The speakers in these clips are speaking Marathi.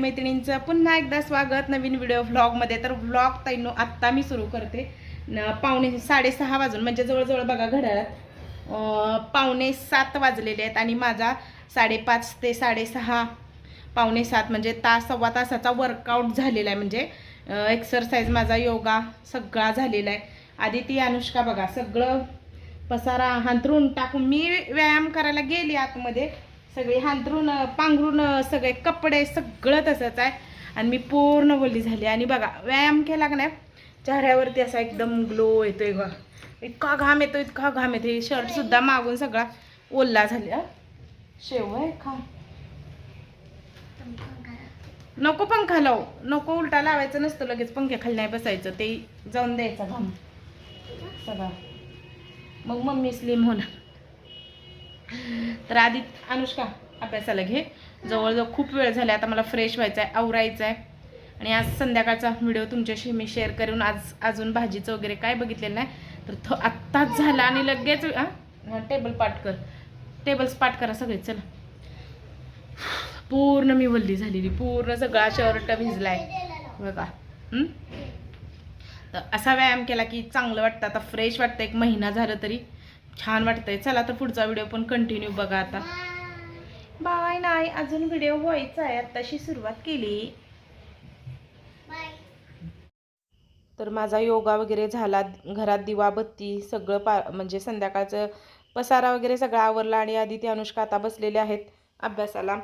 मैत्रिणींचं पुन्हा एकदा स्वागत नवीन व्हिडिओ व्लॉगमध्ये तर व्लॉग ताईनो आत्ता मी सुरू करते. पावणे साडेसहा वाजून म्हणजे जवळजवळ बघा घड्याळात पावणे सात वाजलेले आहेत आणि माझा साडेपाच ते साडेसहा पावणे सात म्हणजे तास सव्वा तासाचा वर्कआउट झालेला आहे. म्हणजे एक्सरसाइज माझा योगा सगळा झालेला आहे. आधी ती अनुष्का बघा सगळं पसारा हांतरून टाकून मी व्यायाम करायला गेली आतमध्ये. सगळे हांतरून अं, पांघरून सगळे कपडे सगळं तसंच आहे. आणि मी पूर्ण बोलली झाली. आणि बघा व्यायाम केला का नाही? चेहऱ्यावरती असा एकदम ग्लो येतोय ग इतका घाम येतो इतका घाम येतो शर्ट सुद्धा मागून सगळा ओल्ला झाला शेव आहे खा. नको पंखा लावू. नको उलटा लावायचं नसतं लगेच पंख्या खाली नाही बसायचं. ते जाऊन द्यायचा घाम. सगळा. मग मम्मी स्लिम होणार. तर आधी अनुष्का अभ्यासाला घे. जवळजवळ खूप वेळ झाला आता मला फ्रेश व्हायचं आहे आवरायचं आहे आणि आज संध्याकाळचा व्हिडिओ तुमच्याशी मी शेअर करून आज अजून भाजीचं वगैरे काय बघितलेलं नाही. तर तो आत्ताच झाला आणि लगेच टेबल पाठ कर. टेबल्स पाठ करा सगळे चला. पूर्ण मी वल्ली झालेली पूर्ण सगळा शर्ट भिजलाय. बघा तर असा व्यायाम केला की चांगलं वाटतं. आता फ्रेश वाटतं एक महिना झालं तरी. छान वाटतंय. चला तर पुढचा व्हिडिओ पण कंटिन्यू बघा आता. बाय नाही अजून व्हिडिओ व्हायचा आहे. आत्ताशी सुरुवात केली. तर माझा योगा वगैरे झाला घरात दिवाबत्ती सगळं पा म्हणजे संध्याकाळचं पसारा वगैरे सगळं आवरला आणि आधी ते अनुष्का आता बसलेले आहेत अभ्यासाला.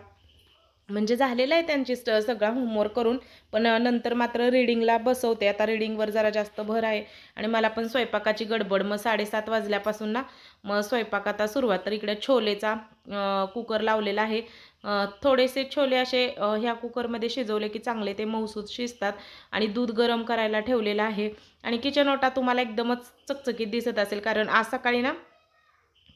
म्हणजे झालेलं आहे त्यांची स्ट सगळा होमवर्क करून. पण नंतर मात्र रीडिंगला बसवते. आता रिडिंगवर जरा जास्त भर आहे. आणि मला पण स्वयंपाकाची गडबड. मग साडेसात वाजल्यापासून ना मग स्वयंपाक आता सुरुवात. तर इकडे छोलेचा कुकर लावलेला आहे. थोडेसे छोले असे ह्या कुकरमध्ये शिजवले की चांगले ते मौसूद शिजतात. आणि दूध गरम करायला ठेवलेलं आहे. आणि किचन ओटा तुम्हाला एकदमच चकचकीत दिसत असेल. कारण आज सकाळी ना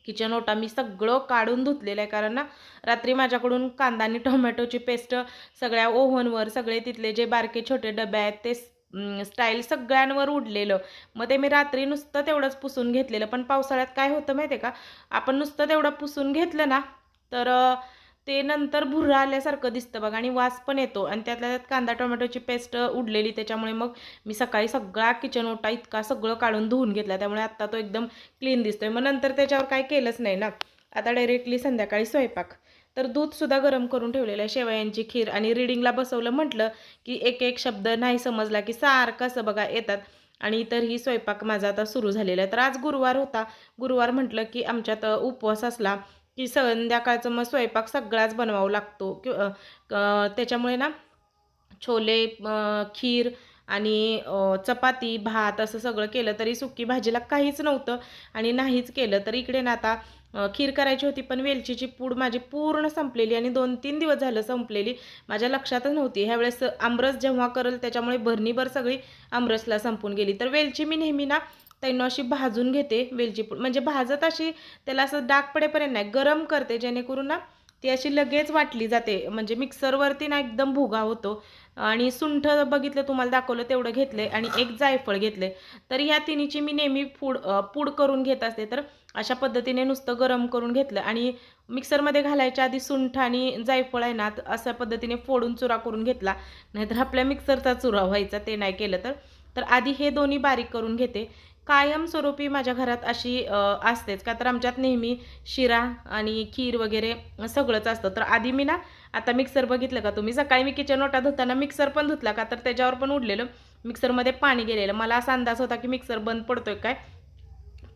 किचन ओटा मी सगळं काढून धुतलेलं आहे. कारण ना रात्री माझ्याकडून कांदा आणि टोमॅटोची पेस्ट सगळ्या ओव्हनवर सगळे तिथले जे बारके छोटे डबे आहेत ते स्टाईल सगळ्यांवर उडलेलं. मग ते मी रात्री नुसतं तेवढंच पुसून घेतलेलं. पण पावसाळ्यात काय होतं माहिती आहे का आपण नुसतं तेवढं पुसून घेतलं ना तर ते नंतर भुर्रा आल्यासारखं दिसतं बघा आणि वास पण येतो. आणि त्यातल्या त्यात कांदा टोमॅटोची पेस्ट उडलेली त्याच्यामुळे मग मी सकाळी सगळा किचन ओटा इतका सगळं काढून धुवून घेतला. त्यामुळे आत्ता तो एकदम क्लीन दिसतोय. मग नंतर त्याच्यावर काय केलंच नाही ना. आता डायरेक्टली संध्याकाळी स्वयंपाक. तर दूधसुद्धा गरम करून ठेवलेलं आहे. शेवयांची खीर आणि रिडिंगला बसवलं म्हटलं की एक एक शब्द नाही समजला की सारखं असं बघा येतात. आणि इतरही स्वयंपाक माझा आता सुरू झालेला आहे. तर आज गुरुवार होता. गुरुवार म्हटलं की आमच्यात उपवास असला. की संध्याकाळचं मग स्वयंपाक सगळाच बनवावा लागतो. कि त्याच्यामुळे ना छोले खीर आणि चपाती भात असं सगळं केलं तरी सुकी भाजीला काहीच नव्हतं. आणि नाहीच केलं तर इकडे ना आता खीर करायची होती पण वेलचीची पूड माझी पूर्ण संपलेली आणि दोन तीन दिवस झालं संपलेली. माझ्या लक्षातच नव्हती. ह्यावेळेस आमरस जेव्हा करेल त्याच्यामुळे भरणीभर सगळी आमरसला संपून गेली. तर वेलची मी नेहमी ना त्यांना अशी भाजून घेते वेलची पूड. म्हणजे भाजत अशी त्याला असं डाग पडेपर्यंत नाही गरम करते जेणेकरून ना ती अशी लगेच वाटली जाते. म्हणजे मिक्सरवरती ना एकदम भुगा होतो. आणि सुंठ बघितलं तुम्हाला दाखवलं तेवढं घेतलं आणि एक जायफळ घेतले तर ह्या तिन्हीची मी नेहमी पूड पूड करून घेत असते. तर अशा पद्धतीने नुसतं गरम करून घेतलं आणि मिक्सरमध्ये घालायच्या आधी सुंठ आणि जायफळ आहे ना अशा पद्धतीने फोडून चुरा करून घेतला. नाहीतर आपल्या मिक्सरचा चुरा व्हायचा ते नाही केलं तर. तर आधी हे दोन्ही बारीक करून घेते. कायमस्वरूपी माझ्या घरात अशी असतेच. का तर आमच्यात नेहमी शिरा आणि खीर वगैरे सगळंच असतं. तर आधी मी ना आता मिक्सर बघितलं का तुम्ही? सकाळी मी किचन ओटा धुताना मिक्सर पण धुतला का तर त्याच्यावर पण उडलेलं. मिक्सरमध्ये पाणी गेलेलं. मला असा अंदाज होता की मिक्सर बंद पडतोय काय?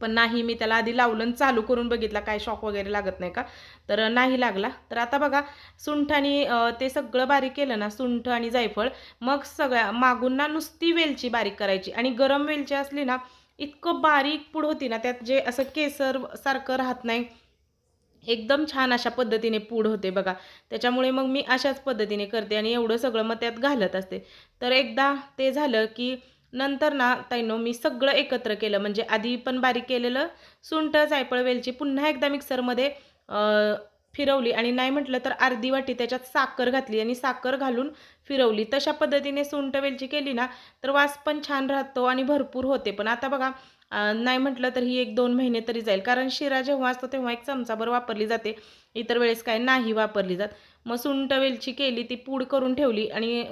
पण नाही मी त्याला आधी लावलं चालू करून बघितला. काय शॉक वगैरे लागत नाही का? तर नाही लागला. तर आता बघा सुंठ आणि ते सगळं बारीक केलं ना सुंठ आणि जायफळ मग सगळ्या मागून ना नुसती वेलची बारीक करायची. आणि गरम वेलची असली ना इतकं बारीक पूड होती ना त्यात जे असं केसर सारखं राहत नाही. एकदम छान अशा पद्धतीने पूड होते बघा. त्याच्यामुळे मग मी अशाच पद्धतीने करते आणि एवढं सगळं मग त्यात घालत असते. तर एकदा ते झालं की नंतर ना ताईनो मी सगळं एकत्र केलं. म्हणजे आधी पण बारीक केलेलं सुंठ जायफळ वेलची पुन्हा एकदा मिक्सरमध्ये फिरवली. आणि नाही म्हटलं तर अर्धी वाटी त्याच्यात साखर घातली. आणि साखर घालून फिरवली. तशा पद्धतीने सुंट वेलची केली ना तर वास पण छान राहतो आणि भरपूर होते. पण आता बघा नाही म्हटलं तर ही एक दोन महिने तरी जाईल. कारण शिरा जेव्हा असतो तेव्हा एक चमचाभर वापरली जाते. इतर वेळेस काय नाही वापरली जात. मग सुंट वेलची केली ती पूड करून ठेवली आणि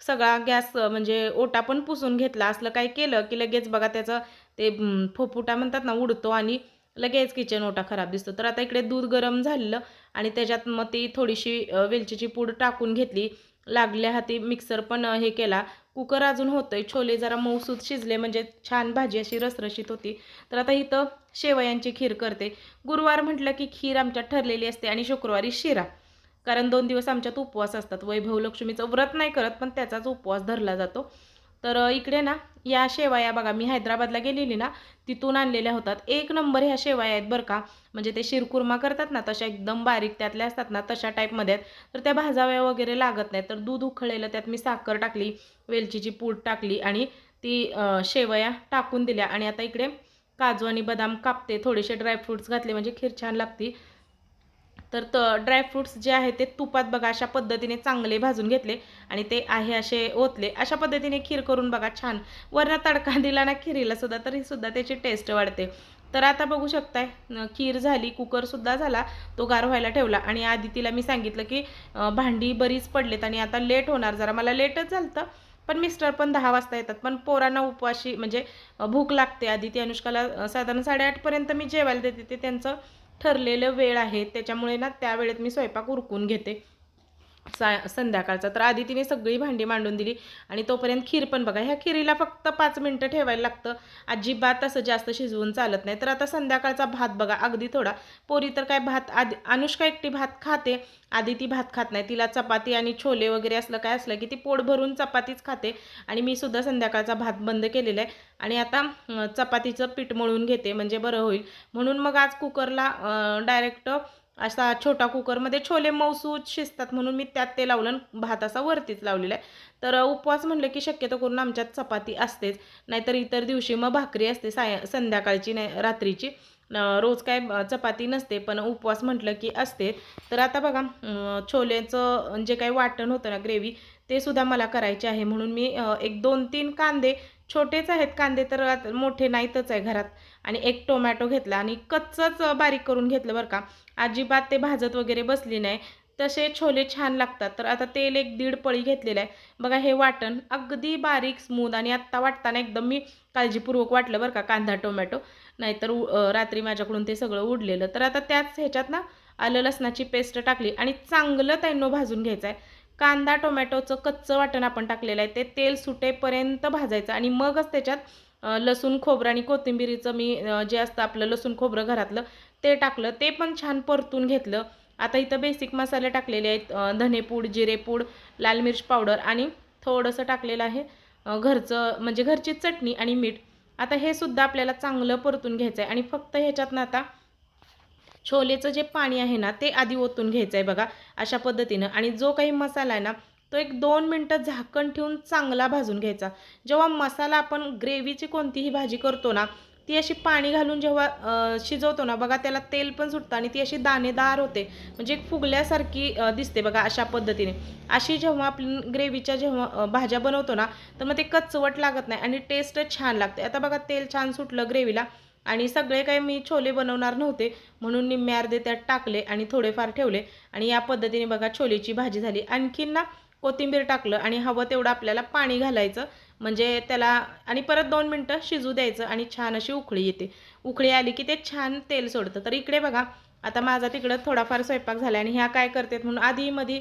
सगळा गॅस म्हणजे ओटा पण पुसून घेतला. असलं काय केलं की लगेच बघा त्याचं ते फोफुटा म्हणतात ना उडतो आणि लगेच किचन ओटा खराब दिसतो. तर आता इकडे दूध गरम झालेलं आणि त्याच्यात मग ती थोडीशी वेलचीची पूड टाकून घेतली. लागल्या हाती मिक्सर पण हे केला. कुकर अजून होतंय. छोले जरा मऊसूत शिजले म्हणजे छान भाजी अशी रसरशीत होती. तर आता इथं शेवयांची खीर करते. गुरुवार म्हटलं की खीर आमच्यात ठरलेली असते आणि शुक्रवारी शिरा. कारण दोन दिवस आमच्यात उपवास असतात. वैभव लक्ष्मीचं व्रत नाही करत पण त्याचाच उपवास धरला जातो. तर इकडे ना या शेवया बघा मी हैदराबादला गेलेली ना तिथून आणलेल्या होतात. एक नंबर ह्या शेवया आहेत बरं का. म्हणजे ते शिरकुर्मा करतात ना तशा एकदम बारीक त्यातल्या असतात ना तशा टाईपमध्ये आहेत. तर त्या भाजाव्या वगैरे लागत नाहीत. तर दूध उखळलेलं त्यात मी साखर टाकली वेलचीची पूड टाकली आणि ती शेवया टाकून दिल्या. आणि आता इकडे काजू आणि बदाम कापते थोडेसे ड्रायफ्रूट्स घातले म्हणजे खीर छान लागती. तर त ड्रायफ्रूट्स जे आहे ते तुपात बघा अशा पद्धतीने चांगले भाजून घेतले आणि ते आहे असे ओतले. अशा पद्धतीने खीर करून बघा छान. वरनं तडका दिला ना खिरीला सुद्धा तरी सुद्धा त्याची टेस्ट वाढते. तर आता बघू शकताय खीर झाली कुकरसुद्धा झाला तो गार व्हायला ठेवला. आणि आधी तिला मी सांगितलं की भांडी बरीच पडलेत आणि आता लेट होणार. जरा मला लेटच झालं पण मिस्टर पण दहा वाजता येतात. पण पोरांना उपवाशी म्हणजे भूक लागते. आधी ती अनुष्काला साधारण साडेआठपर्यंत मी जेवायला देते ते त्यांचं ठरलेलं वेळ आहे. त्याच्यामुळे ना त्या वेळेत मी स्वयंपाक उरकून घेते. सा संध्याकाळचा. तर आधी तिने सगळी भांडी मांडून दिली आणि तोपर्यंत खीर पण बघा ह्या खिरीला फक्त पाच मिनटं ठेवायला लागतं. अजिबात असं जास्त शिजवून चालत नाही. तर आता संध्याकाळचा भात बघा अगदी थोडा. पोरी तर काय भात आधी अनुष्का एकटी भात खाते. आधी ती भात खात नाही. तिला चपाती आणि छोले वगैरे असलं काय असलं की ती पोट भरून चपातीच खाते. आणि मी सुद्धा संध्याकाळचा भात बंद केलेला आहे. आणि आता चपातीचं पीठ मळून घेते. म्हणजे बरं होईल. म्हणून मग आज कुकरला डायरेक्ट असा छोटा कुकरमध्ये छोले मऊसूत शिजतात म्हणून मी त्यात ते लावलं आणि भात असा वरतीच लावलेला आहे. तर उपवास म्हणलं की शक्यतो करून आमच्यात चपाती असतेच. नाहीतर इतर दिवशी मग भाकरी असते साय संध्याकाळची नाही रात्रीची. रोज काय चपाती नसते पण उपवास म्हटलं की असते. तर आता बघा छोलेचं जे काही वाटण होतं ना ग्रेव्ही ते सुद्धा मला करायचे आहे म्हणून मी एक दोन तीन कांदे छोटेच आहेत कांदे तर मोठे नाहीतच आहे घरात. आणि एक टोमॅटो घेतला आणि कच्चंच बारीक करून घेतलं बरं का. अजिबात ते भाजत वगैरे बसली नाही. तसे छोले छान लागतात. तर आता तेल एक दीड पळी घेतलेलं आहे. बघा हे वाटण अगदी बारीक स्मूद आणि आत्ता वाटताना एकदम मी काळजीपूर्वक वाटलं बरं का कांदा टोमॅटो. नाहीतर उ- रात्री माझ्याकडून ते सगळं उडलेलं. तर आता त्याच ह्याच्यात ना आलं लसणाची पेस्ट टाकली आणि चांगलं तैनो भाजून घ्यायचं आहे कांदा टोमॅटोचं कच्चं वाटण आपण टाकलेलं आहे. ते तेल सुटेपर्यंत भाजायचं आणि मगच त्याच्यात लसूण खोबरं आणि कोथिंबिरीचं मी जे असतं आपलं लसूण खोबरं घरातलं ते टाकलं ते पण छान परतून घेतलं. आता इथं बेसिक मसाले टाकलेले आहेत धनेपूड जिरेपूड लाल मिर्च पावडर आणि थोडंसं टाकलेलं आहे घरचं म्हणजे घरची चटणी आणि मीठ. आता हे सुद्धा आपल्याला चांगलं परतून घ्यायचं आहे आणि फक्त ह्याच्यातनं आता छोलेचं जे पाणी आहे ना ते आधी ओतून घ्यायचं आहे बघा अशा पद्धतीनं. आणि जो काही मसाला आहे ना तो एक दोन मिनटं झाकण ठेवून चांगला भाजून घ्यायचा. जेव्हा मसाला आपण ग्रेव्हीची कोणतीही भाजी करतो ना ती अशी पाणी घालून जेव्हा शिजवतो ना बघा त्याला तेल पण सुटतं आणि ती अशी दाणेदार होते. म्हणजे एक फुगल्यासारखी दिसते बघा अशा पद्धतीने. अशी जेव्हा आपण ग्रेव्हीच्या जेव्हा भाज्या बनवतो ना तर मग ते कचवट लागत नाही आणि टेस्ट छान लागते. आता बघा तेल छान सुटलं ग्रेव्हीला आणि सगळे काही मी छोले बनवणार नव्हते म्हणून निम्मे अर्धे त्यात टाकले आणि थोडेफार ठेवले आणि या पद्धतीने बघा छोलेची भाजी झाली. आणखीन ना कोथिंबीर टाकलं आणि हवं तेवढं आपल्याला पाणी घालायचं. म्हणजे त्याला आणि परत दोन मिनटं शिजू द्यायचं आणि छान अशी उकळी येते. उकळी आली की ते छान तेल सोडतं. तर इकडे बघा आता माझा तिकडं थोडाफार स्वयंपाक झाला आणि ह्या काय करतात म्हणून आधी मध्ये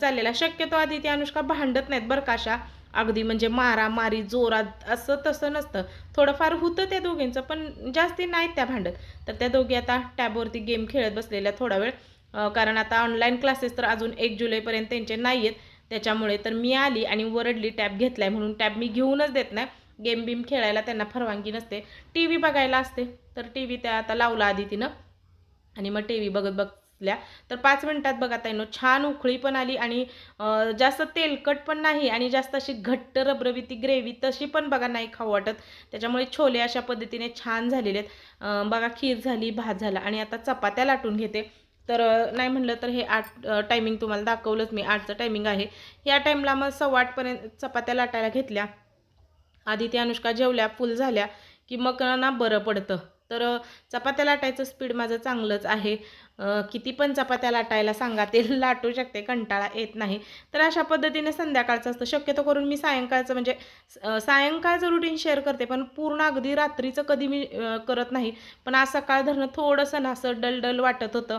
चाललेला. शक्यतो आधी ती अनुष्का भांडत नाहीत बरं काशा अगदी म्हणजे मारा मारी जोरात असं तसं नसतं. थोडंफार होतं त्या दोघींचं पण जास्ती नाहीत त्या भांडत. तर त्या दोघी आता टॅबवरती गेम खेळत बसलेल्या थोडा वेळ. कारण आता ऑनलाईन क्लासेस तर अजून एक जुलैपर्यंत त्यांचे नाही आहेत त्याच्यामुळे तर मी आली आणि वरडली टॅब घेतलाय म्हणून टॅब मी घेऊनच देत नाही. गेम बिम खेळायला त्यांना परवानगी नसते. टी व्ही बघायला असते. तर टी व्ही त्या आता लावला आधी तिनं. आणि मग टी व्ही बघत बघल्या तर पाच मिनिटात बघा ताईनो छान उकळी पण आली आणि जास्त तेलकट पण नाही आणि जास्त अशी घट्ट रबरबी ती ग्रेव्ही तशी पण बघा नाही खाऊ वाटत. त्याच्यामुळे छोले अशा पद्धतीने छान झालेले आहेत. बघा खीर झाली भात झाला आणि आता चपात्या लाटून घेते. तर नाही म्हणलं तर हे आठ टायमिंग तुम्हाला दाखवलंच मी. आठचं टायमिंग आहे. या टाईमला मग सव्वा आठपर्यंत चपात्या लाटायला घेतल्या. आधी त्या अनुष्का जेवल्या फुल झाल्या की मग ना बरं पडतं. तर चपात्या लाटायचं स्पीड माझं चांगलंच आहे. किती पण चपात्या लाटायला सांगा ते लाटू शकते कंटाळा येत नाही. तर अशा पद्धतीने संध्याकाळचं असतं. शक्यतो करून मी सायंकाळचं म्हणजे सायंकाळचं रुटीन शेअर करते पण पूर्ण अगदी रात्रीचं कधी मी करत नाही. पण आज सकाळ धरणं थोडंसं ना असं डल वाटत होतं.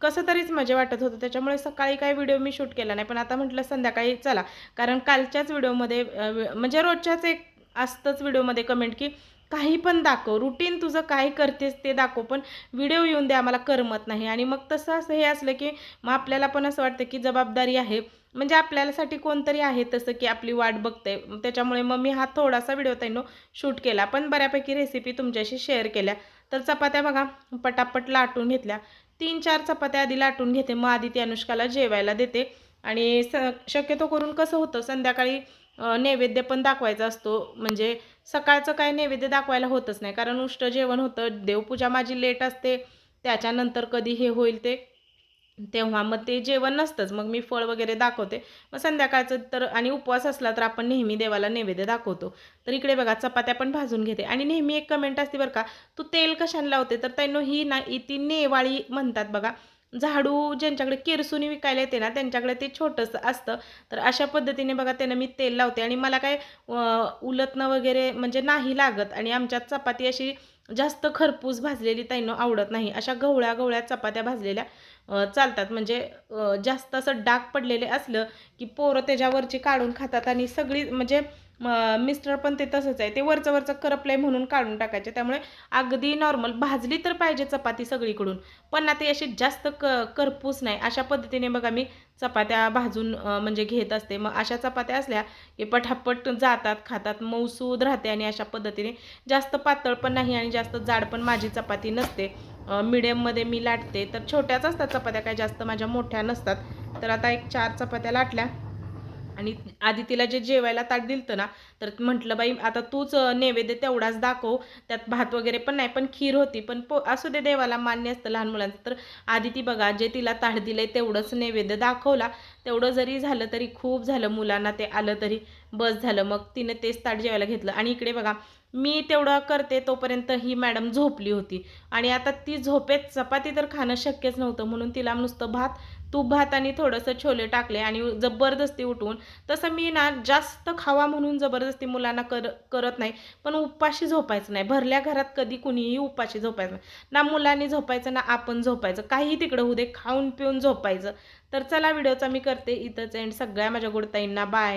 कसं तरीच मजा वाटत होतं. त्याच्यामुळे सकाळी काही व्हिडिओ मी शूट केला नाही. पण आता म्हटलं संध्याकाळी चला. कारण कालच्याच व्हिडिओमध्ये म्हणजे रोजच्याच एक असतंच व्हिडिओमध्ये कमेंट की काही पण दाखव. रुटीन तुझं काय करतेस ते दाखव. पण व्हिडिओ येऊन दे आम्हाला करमत नाही. आणि मग तसं असं हे असलं की मग आपल्याला पण असं वाटतं की जबाबदारी आहे. म्हणजे आपल्यासाठी कोणतरी आहे तसं की आपली वाट बघते त्याच्यामुळे मग मी हा थोडासा व्हिडिओ त्यांनो शूट केला. पण बऱ्यापैकी रेसिपी तुमच्याशी शेअर केल्या. तर चपात्या बघा पटापट लाटून घेतल्या. तीन चार चपात्या आधी लाटून घेते. मग आधी ती अनुष्काला जेवायला देते. आणि स शक्यतो करून कसं होतं संध्याकाळी नैवेद्य पण दाखवायचा असतो. म्हणजे सकाळचं काय नैवेद्य दाखवायला होतच नाही. कारण उष्ट जेवण होतं देवपूजा माझी लेट असते. त्याच्यानंतर कधी हे होईल ते तेव्हा मग ते जेवण नसतंच. मग मी फळ वगैरे दाखवते. मग संध्याकाळचं तर आणि उपवास असला तर आपण नेहमी देवाला नैवेद्य दाखवतो. तर इकडे बघा चपात्या पण भाजून घेते. आणि नेहमी एक कमेंट असते बरं का तू तेल कशाने लावते? तर त्यांना ही ना ती नेवाळी म्हणतात बघा. झाडू ज्यांच्याकडे किरसुनी विकायला येते ना त्यांच्याकडे ते छोटंसं असतं. तर अशा पद्धतीने बघा त्यानं मी तेल लावते. आणि मला काय उलतणं वगैरे म्हणजे नाही लागत. आणि आमच्यात चपाती अशी जास्त खरपूस भाजलेली ताईनं आवडत नाही. अशा गवळ्या गवळ्या चपात्या भाजलेल्या. चालतात. म्हणजे जास्त असं डाग पडलेले असलं की पोरं त्याच्यावरची काढून खातात आणि सगळी म्हणजे मग मिस्टर पण ते तसंच आहे. ते वरचं वरचं करपलंय म्हणून काढून टाकायचे. त्यामुळे अगदी नॉर्मल भाजली तर पाहिजे चपाती सगळीकडून. पण ना ते अशी जास्त क करपूस नाही. अशा पद्धतीने बघा मी चपात्या भाजून म्हणजे घेत असते. मग अशा चपात्या असल्या की पटापट जातात खातात मऊसूद राहते आणि अशा पद्धतीने जास्त पातळ पण नाही आणि जास्त जाड पण माझी चपाती नसते. मिडियममध्ये मी लाटते. तर छोट्याच असतात चपात्या काय जास्त माझ्या मोठ्या नसतात. तर आता एक चार चपात्या लाटल्या. आणि आधी तिला जे जेवायला ताट दिलतं ना तर म्हटलं बाई आता तूच नैवेद्य तेवढाच दाखव. त्यात भात वगैरे पण नाही पण खीर होती. पण पो असू दे देवाला मान्य असतं लहान मुलांचं. तर आधी ती बघा जे तिला ताट दिलंय तेवढंच नैवेद्य दाखवला. तेवढं जरी झालं तरी खूप झालं मुलांना ते आलं तरी बस झालं. मग तिने तेच ताट जेवायला घेतलं. आणि इकडे बघा मी तेवढं करते तोपर्यंत ही मॅडम झोपली होती. आणि आता ती झोपेत चपाती तर खाणं शक्यच नव्हतं. म्हणून तिला नुसतं भात तूप भात आणि थोडंसं छोले टाकले आणि जबरदस्ती उठवून. तसं मी ना जास्त खावा म्हणून जबरदस्ती मुलांना कर करत नाही. पण उपाशी झोपायचं नाही. भरल्या घरात कधी कुणीही उपाशी झोपायचं नाही. ना मुलांनी झोपायचं ना आपण झोपायचं. काही तिकडं होऊ दे खाऊन पिऊन झोपायचं. तर चला व्हिडिओचा मी करते. इथंच एंड सगळ्या माझ्या गोडताईंना बाय